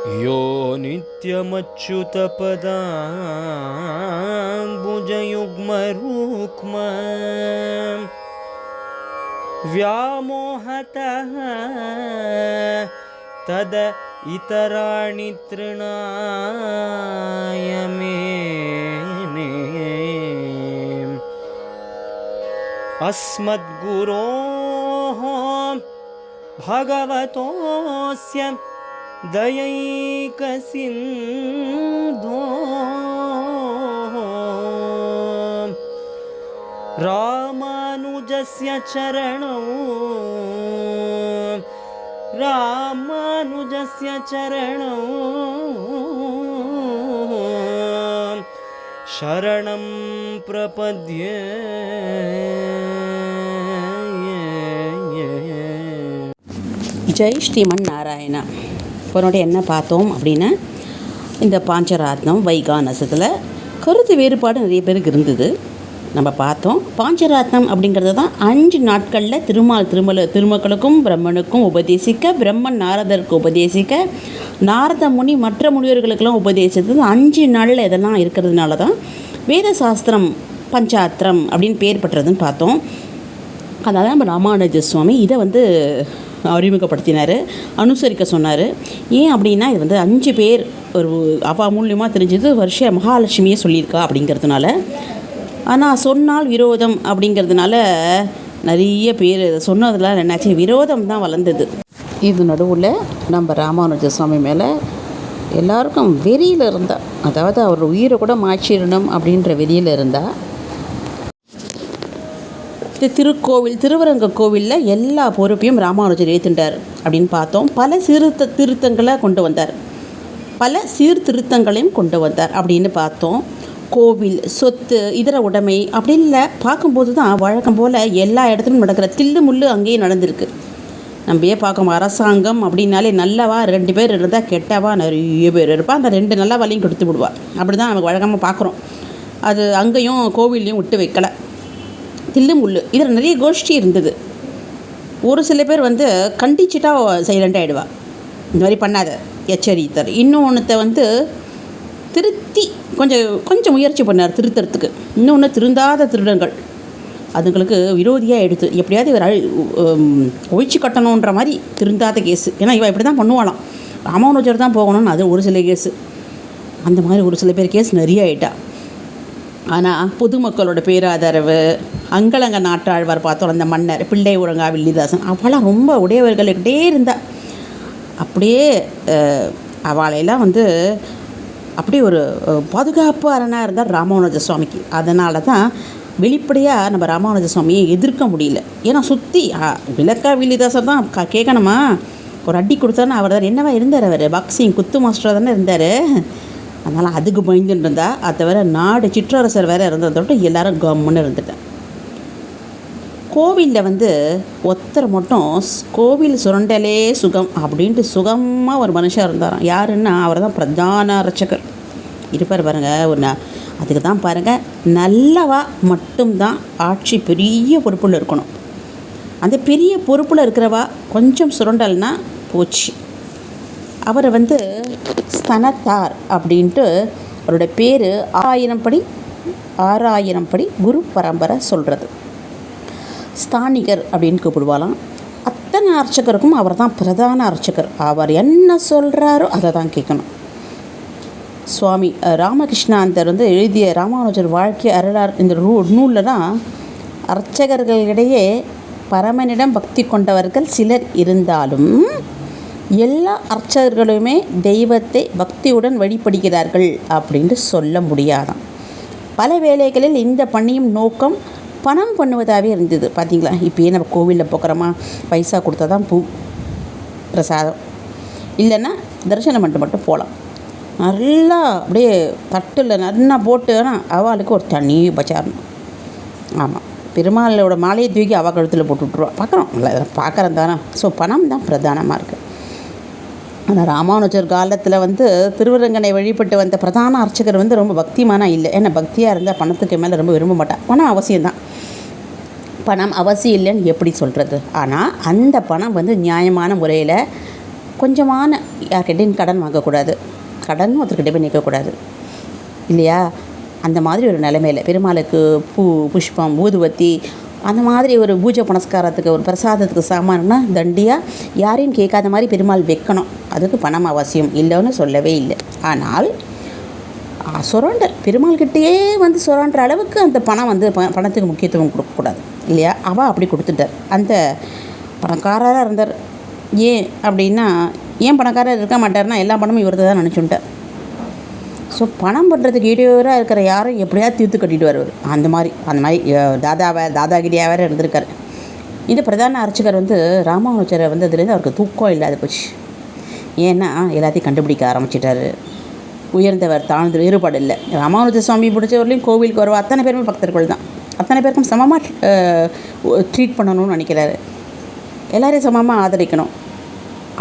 यो नित्यमच्युतपदाम्बुजयुग्मरुक्म। व्यामोहतः तद इतराणि तृणाय मेने अस्मद्गुरोः भगवतोऽस्य దయైక సింధో. రామానుజస్య చరణౌ. రామానుజస్య చరణౌ. शरणं प्रपद्ये जय श्रीमन्नारायण போனோட என்ன பார்த்தோம் அப்படின்னா இந்த பாஞ்சராத்னம் வைகானசத்தில் கருத்து வேறுபாடு நிறைய பேருக்கு இருந்தது. நம்ம பார்த்தோம் பாஞ்சராத்னம் அப்படிங்கிறது தான் அஞ்சு நாட்களில் திருமால் திருமல திருமக்களுக்கும் பிரம்மனுக்கும் உபதேசிக்க பிரம்மன் நாரதருக்கு உபதேசிக்க நாரத முனி மற்ற முனிவர்களுக்கெல்லாம் உபதேசித்தது. அஞ்சு நாளில் இதெல்லாம் இருக்கிறதுனால தான் வேத சாஸ்திரம் பஞ்சாத்திரம் அப்படின்னு பேர் பெற்றதுன்னு பார்த்தோம். அதனால் நம்ம ராமானுஜ சுவாமி இதை வந்து அறிமுகப்படுத்தினார். அனுசரிக்க சொன்னார். ஏன் அப்படின்னா இது வந்து அஞ்சு பேர் ஒரு அவா மூலியமாக தெரிஞ்சது வருஷ மகாலட்சுமியே சொல்லியிருக்கா அப்படிங்கிறதுனால. ஆனால் சொன்னால் விரோதம் அப்படிங்கிறதுனால நிறைய பேர் சொன்னதெல்லாம் என்னாச்சு விரோதம் தான் வளர்ந்தது. இது நடுவில் நம்ம ராமானுஜ சுவாமி மேலே எல்லாருக்கும் வெறியில் இருந்தால் அதாவது அவர் உயிரை கூட மாற்றிடணும் அப்படின்ற வெறியில் இருந்தால் இந்த திருக்கோவில் திருவரங்க கோவிலில் எல்லா பொறுப்பையும் ராமானுஜர் ஏற்றுண்டார் அப்படின்னு பார்த்தோம். பல சீர்த்த திருத்தங்களை கொண்டு வந்தார். பல சீர்திருத்தங்களையும் கொண்டு வந்தார் அப்படின்னு பார்த்தோம். கோவில் சொத்து இதர உடைமை அப்படி இல்லை பார்க்கும்போது தான் வழக்கம் போல் எல்லா இடத்துலையும் நடக்கிற தில்லு முள்ளு அங்கேயும் நடந்திருக்கு. நம்ம ஏன் பார்க்கணும். அரசாங்கம் அப்படின்னாலே நல்லவா ரெண்டு பேர் இருந்தால் கெட்டவா நிறைய பேர் இருப்பாள் அந்த ரெண்டு நல்ல வழியும் கொடுத்து விடுவாள் அப்படி தான் நமக்கு வழக்கமாக பார்க்குறோம். அது அங்கேயும் கோவில்லையும் விட்டு வைக்கலை. தில்லு முள்ளு. இதில் நிறைய கோஷ்டி இருந்தது. ஒரு சில பேர் வந்து கண்டிச்சிட்டா சைலண்ட் ஆகிடுவா இந்த மாதிரி பண்ணாத எச்சரித்தார் இன்னொன்றுத்த வந்து திருத்தி கொஞ்சம் கொஞ்சம் முயற்சி பண்ணார் திருத்தறதுக்கு. இன்னொன்று திருந்தாத திருடங்கள். அதுங்களுக்கு விரோதியாக எடுத்து எப்படியாவது இவர் ஒழிச்சு கட்டணுன்ற மாதிரி திருந்தாத கேஸு. ஏன்னா இவன் இப்படி தான் பண்ணுவாளாம். ராமானுஜர் தான் போகணும்னு அது ஒரு சில கேஸு. அந்த மாதிரி ஒரு சில பேர் கேஸ் நிறைய ஆகிட்டா ஆனால் பொதுமக்களோட பேராதரவு அங்கலங்க நாட்டாழ்வார் பார்த்தோம் அந்த மன்னர் பிள்ளை உரங்கா வில்லிதாசன். அவளாம் ரொம்ப உடையவர்கள்கிட்டே இருந்தாள் அப்படியே அவளையெல்லாம் வந்து அப்படியே ஒரு பாதுகாப்பு அரணாக இருந்தார் ராமானுஜ சுவாமிக்கு. அதனால தான் வெளிப்படையாக நம்ம ராமானுஜ சுவாமியை எதிர்க்க முடியல. ஏன்னா சுற்றி விளக்கா வில்லிதாசர் தான் க கேட்கணுமா ஒரு அடி கொடுத்தாருன்னு அவர் தான். என்னவா இருந்தார் அவர்? பாக்ஸிங் குத்து மாஸ்டராக தானே இருந்தார்? அதனால் அதுக்கு பயந்துட்டு இருந்தா. அதை தவிர நாடு சிற்றரசர் வேறு இருந்ததோட எல்லோரும் கம்முன்னு இருந்துட்டேன் கோவிலில் வந்து ஒருத்தர் மட்டும் ஸ்- கோவில் சுரண்டலே சுகம் அப்படின்ட்டு சுகமாக ஒரு மனுஷன் இருந்தாராம். யாருன்னா அவர் தான் பிரதான அர்ச்சகர் இருப்பார் பாருங்க ஒன்று அதுக்கு தான் பாருங்கள் நல்லவா மட்டும்தான் ஆட்சி பெரிய பொறுப்பில் இருக்கணும். அந்த பெரிய பொறுப்பில் இருக்கிறவா கொஞ்சம் சுரண்டல்னா போச்சு. அவரை வந்து ஸ்தனத்தார் அப்படின்ட்டு அவரோட பேர் ஆயிரம் படி ஆறாயிரம் படி குரு பரம்பரை சொல்கிறது ஸ்தானிகர் அப்படின்னு கூப்பிடுவாளாம். அத்தனை அர்ச்சகருக்கும் அவர் தான் பிரதான அர்ச்சகர். அவர் என்ன சொல்கிறாரோ அதை தான் கேட்கணும். சுவாமி ராமகிருஷ்ணாந்தர் வந்து எழுதிய ராமானுஜர் வாழ்க்கை அருளார் இந்த ரூ நூலில் தான் அர்ச்சகர்களிடையே பரமனிடம் பக்தி கொண்டவர்கள் சிலர் இருந்தாலும் எல்லா அர்ச்சகர்களுமே தெய்வத்தை பக்தியுடன் வழிபடுகிறார்கள் அப்படின்ட்டு சொல்ல முடியாதான் பல வேளைகளில் இந்த பணியும் நோக்கம் பணம் பண்ணுவதாகவே இருந்தது. பார்த்தீங்களா? இப்போயே நம்ம கோவிலில் போக்குறோமா? பைசா கொடுத்தா தான் பூ பிரசாதம். இல்லைன்னா தரிசனம் பண்ணிட்டு மட்டும் போகலாம். நல்லா அப்படியே தட்டில் நல்லா போட்டு ஆனால் அவளுக்கு ஒரு தனி பச்சாரணும் ஆமாம் பெருமாளோட மாலையை தூக்கி அவள் கழுத்தில் போட்டு விட்ருவா பார்க்குறோம் இல்லை பார்க்குறேன் தானே? ஸோ பணம் தான் பிரதானமாக இருக்குது ஆனால் ராமானுஜர் காலத்தில் வந்து திருவரங்கனை வழிபட்டு வந்த பிரதான அர்ச்சகர் வந்து ரொம்ப பக்திமானா இல்லை. ஏன்னா பக்தியாக இருந்தால் பணத்துக்கு மேலே ரொம்ப விரும்ப மாட்டான் பணம் அவசியம்தான். பணம் அவசியம் இல்லைன்னு எப்படி சொல்கிறது ஆனால் அந்த பணம் வந்து நியாயமான முறையில் கொஞ்சமான யார்கிட்டையும் கடன் வாங்கக்கூடாது. கடன் ஒருத்தர்கிட்ட போய் நிற்கக்கூடாது இல்லையா? அந்த மாதிரி ஒரு நிலைமையில் பெருமாளுக்கு பூ புஷ்பம் ஊதுவத்தி அந்த மாதிரி ஒரு பூஜை புனஸ்காரத்துக்கு ஒரு பிரசாதத்துக்கு சாமான்னா தண்டியாக யாரையும் கேட்காத மாதிரி பெருமாள் வைக்கணும். அதுக்கு பணம் அவசியம் இல்லைன்னு சொல்லவே இல்லை. ஆனால் ஆ, சுரண்ட பெருமாள்கிட்டயே வந்து சுரண்ட அளவுக்கு அந்த பணம் வந்து ப பணத்துக்கு முக்கியத்துவம் கொடுக்கக்கூடாது. இல்லையா? அவள் அப்படி கொடுத்துட்டார் அந்த பணக்காரராக இருந்தார். ஏன் அப்படின்னா ஏன் பணக்காரர் இருக்க மாட்டார்னா எல்லா பணமும் இவர்த்து தான் நினச்சுட்டார் ஸோ பணம் பண்ணுறதுக்கு இடையூறாக இருக்கிற யாரும் எப்படியாவது தீர்த்து கட்டிட்டு வருவார் அந்த மாதிரி அந்த மாதிரி தாதாவை தாதாகிரியாக வேறு இருந்திருக்காரு. இந்த பிரதான அர்ச்சகர் வந்து ராமானுச்சரை வந்து அதுலேருந்து அவருக்கு தூக்கம் இல்லாத போச்சு. ஏன்னா எல்லாத்தையும் கண்டுபிடிக்க ஆரம்பிச்சிட்டாரு. உயர்ந்தவர் தாழ்ந்த வேறுபாடு இல்லை. ராமானுஜ சுவாமி பிடிச்சவர்களையும் கோவிலுக்கு வருவா அத்தனை பேருமே பக்தர்கள் தான். அத்தனை பேருக்கும் சமமாக ட்ரீட் பண்ணணும்னு நினைக்கிறாரு. எல்லாரையும் சமமாக ஆதரிக்கணும்.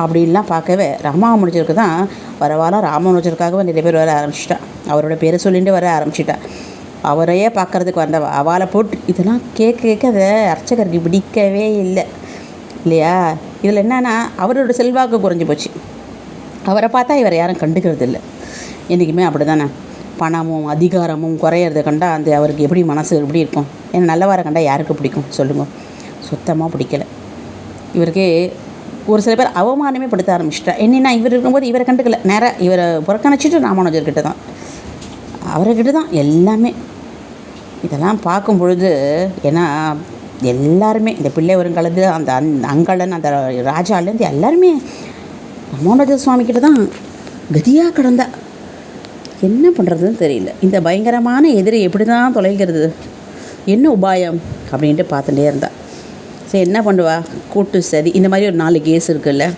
அப்படின்லாம் பார்க்கவே ராமானுஜருக்கு தான் வர வாரம் ராமானுஜருக்காகவே நிறைய பேர் வர ஆரம்பிச்சிட்டா. அவரோட பேரை சொல்லிட்டு வர ஆரம்பிச்சிட்டா. அவரையே பார்க்கறதுக்கு வந்த அவளை போட்டு இதெல்லாம் கேட்க கேட்க அதை அர்ச்சகருக்கு பிடிக்கவே இல்லை. இல்லையா? இதில் என்னென்னா அவரோட செல்வாக்கு குறைஞ்சி போச்சு. அவரை பார்த்தா இவரை யாரும் கண்டுக்கிறது இல்லை என்றைக்குமே அப்படி தானே பணமும் அதிகாரமும் குறையிறத கண்டால் அந்த அவருக்கு எப்படி மனசு எப்படி இருக்கும்? ஏன்னா நல்லவாரை கண்டால் யாருக்கு பிடிக்கும்? சொல்லுங்கள் சுத்தமாக பிடிக்கல. இவருக்கு ஒரு சில பேர் அவமானமே படுத்த ஆரம்பிச்சிட்டா. என்னென்னா இவர் இருக்கும்போது இவரை கண்டுக்கல. நேராக இவரை புறக்கணிச்சிட்டு ராமானுஜர்கிட்ட தான். அவர்கிட்ட தான் எல்லாமே. இதெல்லாம் பார்க்கும் பொழுது ஏன்னா எல்லாருமே இந்த பிள்ளை வருங்காலத்து அந்த அந் அங்கலன் அந்த ராஜாலேருந்து எல்லாருமே ராமானுஜர் சுவாமி கிட்ட தான் கதியாக கிடந்தா. என்ன பண்ணுறதுன்னு தெரியல. இந்த பயங்கரமான எதிரி எப்படி தான் தொலைகிறது? என்ன உபாயம்? அப்படின்ட்டு பார்த்துட்டே இருந்தா. சரி என்ன பண்ணுவா? கூட்டு சதி. இந்த மாதிரி ஒரு நாலு கேஸ் இருக்குல்ல.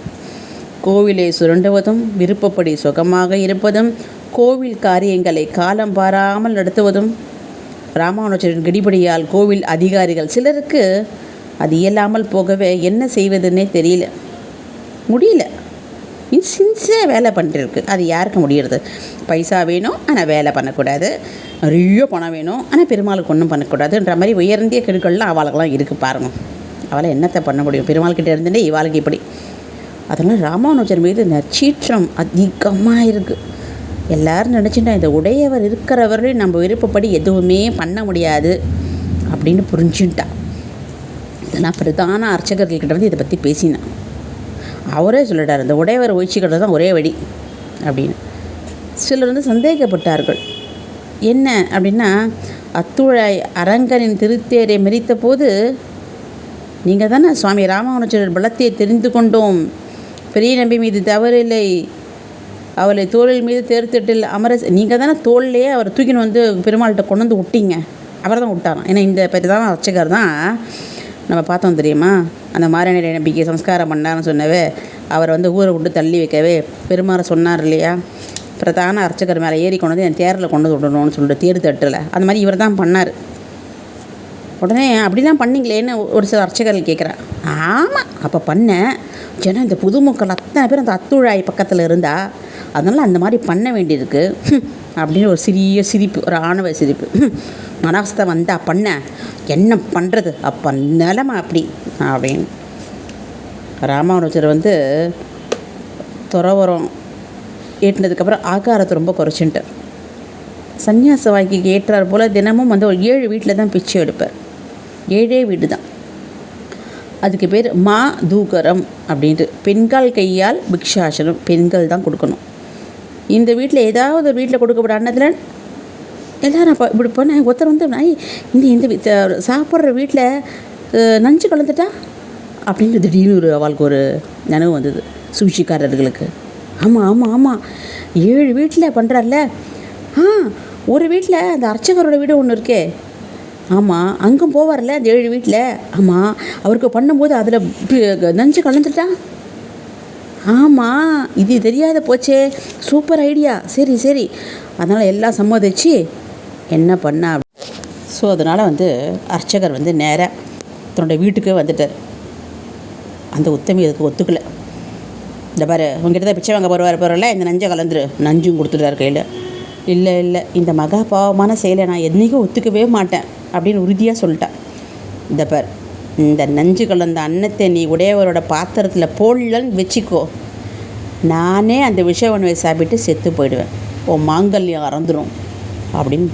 கோவிலை சுரண்டுவதும் விருப்பப்படி சுகமாக இருப்பதும் கோவில் காரியங்களை காலம் பாராமல் நடத்துவதும் ராமானுஜரின் கிடிபடியால் கோவில் அதிகாரிகள் சிலருக்கு அது இயலாமல் போகவே என்ன செய்வதுன்னே தெரியல. முடியல. சின்சியராக வேலை பண்ணிருக்கு அது யாருக்கு முடியறது? பைசா வேணும் ஆனால் வேலை பண்ணக்கூடாது. நிறைய பணம் வேணும் ஆனால் பெருமாளுக்கு ஒன்றும் பண்ணக்கூடாதுன்ற மாதிரி உயர்ந்திய கெடுக்கள்லாம் அவளுக்கெல்லாம் இருக்குது பாருங்கள் அவளை என்னத்தை பண்ண முடியும்? பெருமாள் கிட்ட இருந்துட்டே இவாளுக்கு இப்படி. அதனால் ராமானுஜர் மீது நச்சீற்றம் அதிகமாக இருக்குது எல்லோரும் நினச்சிட்டா இந்த உடையவர் இருக்கிறவரையும் நம்ம விருப்பப்படி எதுவுமே பண்ண முடியாது அப்படின்னு புரிஞ்சுட்டா. நான் பிரதான அர்ச்சகர்கள்கிட்ட வந்து இதை பற்றி பேசினேன் அவரே சொல்லிட்டார் இந்த உடையவர் ஒழிச்சிக்கிறது தான் ஒரே வழி அப்படின்னு. சிலர் வந்து சந்தேகப்பட்டார்கள். என்ன அப்படின்னா அத்துழாய் அரங்கனின் திருத்தேரை மிதித்த போது நீங்கள் தானே சுவாமி ராமானுஜர் பலத்தை தெரிந்து கொண்டோம். பெரிய நம்பி மீது தவறில்லை. அவளை தோளில் மீது தேர்த்தட்டில் அமர நீங்கள் தானே தோல்லையே அவரை தூக்கின்னு வந்து பெருமாள்கிட்ட கொண்டு வந்து விட்டீங்க. அவர் தான் விட்டாராம். ஏன்னா இந்த தான் அர்ச்சகர் தான். நம்ம பார்த்தோம் தெரியுமா? அந்த மாரணி நம்பிக்கை சம்ஸ்காரம் பண்ணாருன்னு சொன்னவே அவரை வந்து ஊரை விட்டு தள்ளி வைக்கவே பெருமாறை சொன்னார் இல்லையா? பிரதான அர்ச்சகர் மேலே ஏறி கொண்டு வந்து என் தேரில் கொண்டு விடணும்னு சொல்லிட்டு தேர் தட்டில். அந்த மாதிரி இவர் தான் பண்ணார். உடனே அப்படிலாம் பண்ணீங்களேன்னு ஒரு சில அர்ச்சகர்கள் கேட்குறா ஆமாம் அப்போ பண்ணேன். ஜனம் இந்த புதுமக்கள் அத்தனை பேர் அந்த அத்துழாய் பக்கத்தில் இருந்தா அதனால் அந்த மாதிரி பண்ண வேண்டியிருக்கு. அப்படின்னு ஒரு சிறிய சிரிப்பு ஒரு ஆணவ சிரிப்பு. ஹம், மனஸ்தை வந்தா பண்ண என்ன பண்ணுறது அப்போ நிலமை அப்படி அப்படின்னு. ராமானுஜர் வந்து துறவரம் ஏற்றினதுக்கப்புறம் ஆகாரத்தை ரொம்ப குறைச்சின்ட்டு சந்நியாச வாழ்க்கைக்கு ஏற்றார் போல் தினமும் வந்து ஒரு ஏழு வீட்டில் தான் பிச்சை எடுப்பார். ஏழே வீடு தான். அதுக்கு பேர் மா தூகரம் அப்படின்ட்டு. பெண்கள் கையால் பிக்ஷாசனம் பெண்கள் தான் கொடுக்கணும். இந்த வீட்டில் ஏதாவது ஒரு வீட்டில் கொடுக்கப்பட்ட அன்னத்தில் எல்லாரும் அப்போ இப்படி போனேன் ஒருத்தர் வந்து ஐ இந்த இந்த வீ- சாப்பிட்ற வீட்டில் நஞ்சு கலந்துட்டா? அப்படின்னு திடீர்னு ஒரு அவளுக்கு ஒரு நினைவு வந்தது சூழ்ச்சிக்காரர்களுக்கு ஆமாம் ஆமாம் ஆமாம் ஏழு வீட்டில் பண்ணுறாருல ஆ ஒரு வீட்டில் அந்த அர்ச்சகரோட வீடு ஒன்று இருக்கே. ஆமாம் அங்கும் போவார்ல அந்த ஏழு வீட்டில் ஆமாம் அவருக்கு பண்ணும்போது அதில் நஞ்சு கலந்துட்டா? ஆமாம் இது தெரியாத போச்சே. சூப்பர் ஐடியா சரி சரி. அதனால் எல்லாம் சம்மதிச்சு என்ன பண்ணா? ஸோ அதனால் வந்து அர்ச்சகர் வந்து நேராக தன்னோட வீட்டுக்கே வந்துட்டார். அந்த உத்தமி அதுக்கு ஒத்துக்கலை. இந்த பாரு உங்ககிட்ட தான் பிச்சை வாங்க போகிறவர போகிறல இந்த நஞ்சை கலந்துரு. நஞ்சும் கொடுத்துட்டார் கையில். இல்லை இல்லை. இந்த மகா பாவமான செயலை நான் என்றைக்கும் ஒத்துக்கவே மாட்டேன் அப்படின்னு உறுதியாக சொல்லிட்டேன் இந்த பார். இந்த நஞ்சு கலந்த அன்னத்தை நீ உடையவரோட பாத்திரத்தில் போடலன்னு வச்சுக்கோ. நானே அந்த விஷ உணவை சாப்பிட்டு செத்து போயிடுவேன். ஓ மாங்கல்யம் அறந்துடும் அப்படின்னு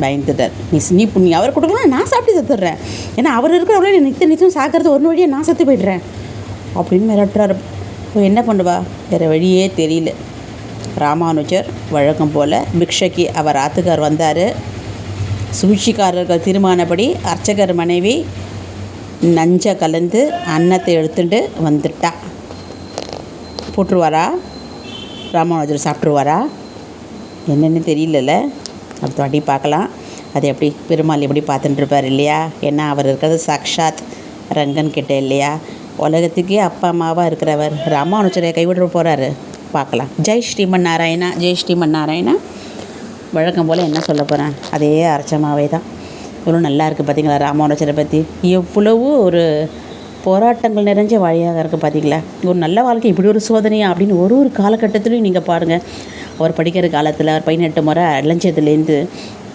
பயந்துட்டார். நீ நீ நீ அவர் கொடுக்கலாம் நான் சாப்பிட்டு செத்துடுறேன். ஏன்னா அவர் இருக்கிறவங்கள நீ நித்த நித்தம் சாக்கிறது ஒரு வழியாக நான் செத்து போயிடுறேன். அப்படின்னு மிரட்டுறாரு. இப்போ என்ன பண்ணுவா? வேறு வழியே தெரியல. ராமானுஜர் வழக்கம் போல் பிக்ஷைக்கு அவர் ஆத்துக்கார் வந்தார். சூழ்ச்சிக்காரர்கள் தீர்மானப்படி அர்ச்சகர் மனைவி நஞ்சை கலந்து அன்னத்தை எடுத்துட்டு வந்துட்டா. போட்டுருவாரா? ராமானுஜர் சாப்பிட்ருவாரா என்னென்னு தெரியலல்ல அடுத்த வாட்டி பார்க்கலாம். அது எப்படி பெருமாள் எப்படி பார்த்துட்டுருப்பார் இல்லையா? ஏன்னா அவர் இருக்கிறது சாக்ஷாத் ரங்கன் கிட்ட இல்லையா? உலகத்துக்கே அப்பா அம்மாவாக இருக்கிறவர். ராமானுஜரை கைவிட போகிறாரு பார்க்கலாம். ஜெய் ஸ்ரீமன் நாராயணா ஜெய் ஸ்ரீமன் நாராயணா வழக்கம் போல் என்ன சொல்ல போகிறேன் அதே அரைச்சமாவே தான் இவ்வளோ நல்லா இருக்குது பார்த்தீங்களா ராமானுஜரை பற்றி எவ்வளவோ ஒரு போராட்டங்கள் நிறைஞ்ச வழியாக இருக்குது பார்த்தீங்களா ஒரு நல்ல வாழ்க்கை இப்படி ஒரு சோதனையா? அப்படின்னு ஒரு ஒரு காலகட்டத்திலையும் நீங்கள் பாருங்கள் அவர் படிக்கிற காலத்தில் அவர் பதினெட்டு முறை அலைஞ்சதுலேருந்து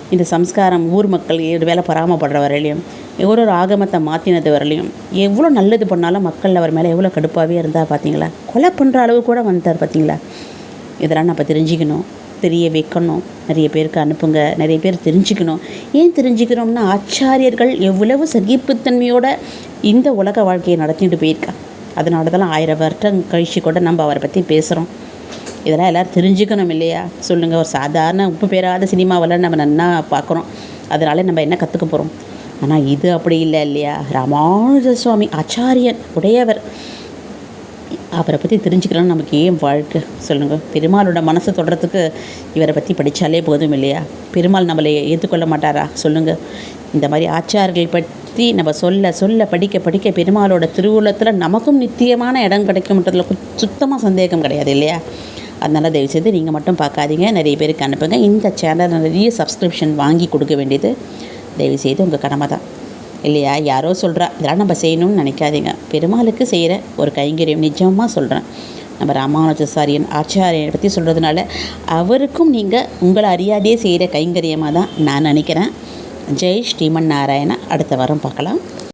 இந்த சம்ஸ்காரம் ஊர் மக்கள் ஒரு வேலை பராமப்படுற வரையிலையும் ஒரு ஒரு ஆகமத்தை மாற்றினது வரலையும் எவ்வளோ நல்லது பண்ணாலும் மக்கள் அவர் மேலே எவ்வளோ கடுப்பாகவே இருந்தால் பார்த்தீங்களா கொலை பண்ணுற அளவு கூட வந்துட்டார் பார்த்தீங்களா இதெல்லாம் நம்ம தெரிஞ்சுக்கணும். தெரிய வைக்கணும் நிறைய பேருக்கு அனுப்புங்க. நிறைய பேர் தெரிஞ்சுக்கணும். ஏன் தெரிஞ்சுக்கணும்னா ஆச்சாரியர்கள் எவ்வளவு சகிப்புத்தன்மையோட இந்த உலக வாழ்க்கையை நடத்திட்டு போயிருக்கா. அதனால தான் ஆயிரம் வருடம் கழிச்சு கூட நம்ம அவரை பற்றி பேசுகிறோம் இதெல்லாம் எல்லோரும் தெரிஞ்சுக்கணும் இல்லையா? சொல்லுங்கள் ஒரு சாதாரண உப்பு பெறாத சினிமாவெல்லாம் நம்ம நன்னா பார்க்குறோம். அதனால நம்ம என்ன கற்றுக்க போகிறோம் ஆனால் இது அப்படி இல்லை இல்லையா? ராமானுஜ சுவாமி ஆச்சாரியன் உடையவர். அவரை பற்றி தெரிஞ்சுக்கலாம்னு நமக்கு ஏன் வாழ்க்கை? சொல்லுங்கள் பெருமாளோட மனசை தொடுறதுக்கு இவரை பற்றி படித்தாலே போதும் இல்லையா? பெருமாள் நம்மளை ஏற்றுக்கொள்ள மாட்டாரா? சொல்லுங்கள் இந்த மாதிரி ஆச்சாரர்கள் பற்றி நம்ம சொல்ல சொல்ல படிக்க படிக்க பெருமாளோட திருவுலத்தில் நமக்கும் நித்தியமான இடம் கிடைக்கும்ன்றதுல சுத்தமாக சந்தேகம் கிடையாது இல்லையா? அதனால் தயவுசெய்து நீங்கள் மட்டும் பார்க்காதீங்க. நிறைய பேருக்கு அனுப்புங்க. இந்த சேனல் நிறைய சப்ஸ்கிரிப்ஷன் வாங்கி கொடுக்க வேண்டியது. தயவுசெய்து உங்கள் கடமை தான் இல்லையா? யாரோ சொல்கிறா இதெல்லாம் நம்ம செய்யணும்னு நினைக்காதீங்க. பெருமாளுக்கு செய்கிற ஒரு கைங்கரியம் நிஜமாக சொல்கிறேன் நம்ம ராமானுஜாரியன் ஆச்சாரியனை பற்றி சொல்கிறதுனால அவருக்கும் நீங்கள் உங்களை அறியாதே செய்கிற கைங்கரியமாக தான் நான் நினைக்கிறேன். ஜெய் ஸ்ரீமன் நாராயணா. அடுத்த வாரம் பார்க்கலாம்.